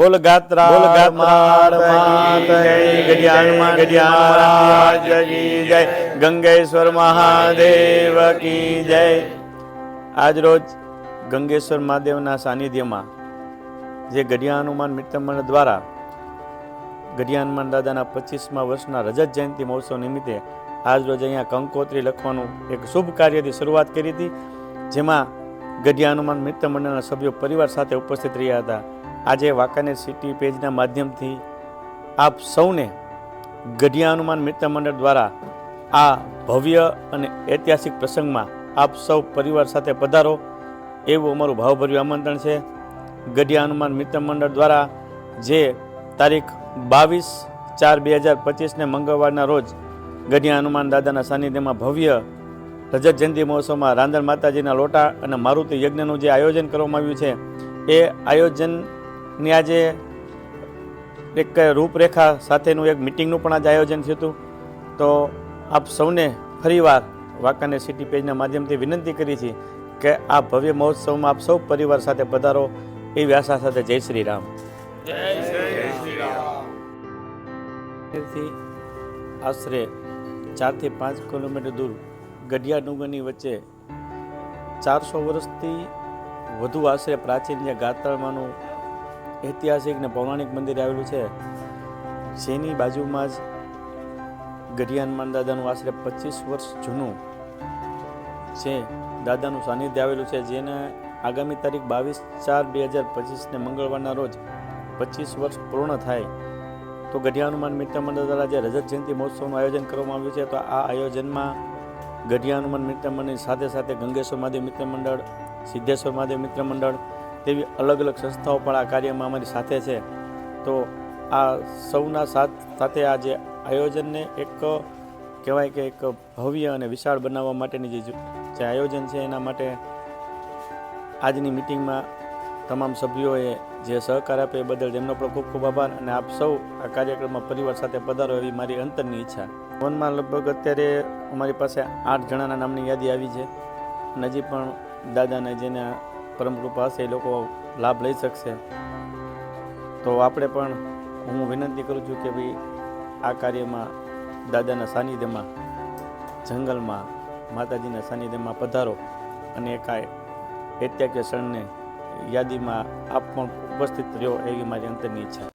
બોલ ગાત્રા બોલ ગાત્રા ગડિયાળ કી જય ગંગેશ્વર મહાદેવ કી જય. આજ રોજ ગંગેશ્વર મહાદેવના સાનિધ્યમાં જે ગઢિયા હનુમાન મિત્ર મંડળ દ્વારા ગઢિયા હનુમાન દાદાના પચીસમા વર્ષના રજત જયંતિ મહોત્સવ નિમિત્તે આજ રોજ અહીંયા કંકોત્રી લખવાનું એક શુભ કાર્યથી શરૂઆત કરી હતી. જેમાં ગઢિયા હનુમાન મિત્ર મંડળના સભ્યો પરિવાર સાથે ઉપસ્થિત રહ્યા હતા. આજે વાંકાનેર સિટી પેજના માધ્યમથી આપ સૌને ગઢિયા હનુમાન મિત્ર મંડળ દ્વારા આ ભવ્ય અને ઐતિહાસિક પ્રસંગમાં આપ સૌ પરિવાર સાથે પધારો એવું અમારું ભાવભર્યું આમંત્રણ છે. ગઢિયા હનુમાન મિત્ર મંડળ દ્વારા જે તારીખ બાવીસ ચાર બે હજાર પચીસને મંગળવારના રોજ ગઢિયા હનુમાન દાદાના સાનિધ્યમાં ભવ્ય રજત જયંતિ મહોત્સવમાં રાંધણ માતાજીના લોટા અને મારુતિ યજ્ઞનું જે આયોજન કરવામાં આવ્યું છે એ આયોજનની આજે એક રૂપરેખા સાથેનું એક મિટિંગનું પણ આજે આયોજન થયું હતું. તો આપ સૌને ફરીવાર વાંકાનેર સિટી પેજના માધ્યમથી વિનંતી કરી છે કે આ ભવ્ય મહોત્સવમાં આપ સૌ પરિવાર સાથે પધારો એવી આશા સાથે જય શ્રી રામ. આશરે ચારથી પાંચ કિલોમીટર દૂર ગઢિયા ડુંગરની વચ્ચે ચારસો વર્ષથી વધુ આશરે પ્રાચીન જે ગાતળમાંનું ઐતિહાસિક ને પૌરાણિક મંદિર આવેલું છે, જેની બાજુમાં જ ગઢિયા હનુમાન દાદાનું આશરે પચીસ વર્ષ જૂનું છે દાદાનું સાનિધ્ય આવેલું છે, જેને આગામી તારીખ બાવીસ ચાર બે હજાર પચીસને મંગળવારના રોજ પચીસ વર્ષ પૂર્ણ થાય. તો ગઢિયા હનુમાન મિત્ર મંડળ દ્વારા જે રજત જયંતિ મહોત્સવનું આયોજન કરવામાં આવ્યું છે, તો આ આયોજનમાં ગઢિયા હનુમાન મિત્ર મંડળની સાથે સાથે ગંગેશ્વર મહાદેવ મિત્ર મંડળ, સિદ્ધેશ્વર મહાદેવ મિત્ર મંડળ, તેવી અલગ અલગ સંસ્થાઓ પણ આ કાર્યમાં અમારી સાથે છે. તો આ સૌના સાથ સાથે આ જે આયોજનને એક કહેવાય કે એક ભવ્ય અને વિશાળ બનાવવા માટેની જે આયોજન છે એના માટે આજની મિટિંગમાં તમામ સભ્યોએ જે સહકાર આપે એ બદલ તેમનો પણ ખૂબ ખૂબ આભાર અને આપ સૌ આ કાર્યક્રમમાં પરિવાર સાથે પધારો એવી મારી અંતરની ઈચ્છા. વનમાં લગભગ અત્યારે અમારી પાસે આઠ જણાના નામની યાદી આવી છે અને હજી પણ દાદાને જેને પરમ કૃપા હશે એ લોકો લાભ લઈ શકશે. તો આપણે પણ હું વિનંતી કરું છું કે ભાઈ આ કાર્યમાં દાદાના સાનિધ્યમાં, જંગલમાં, માતાજીના સાનિધ્યમાં પધારો અને એક આ ઐતિહાસિક ક્ષણને યાદીમાં આપ પણ ઉપસ્થિત રહ્યો એવી મારી અંતરની ઈચ્છા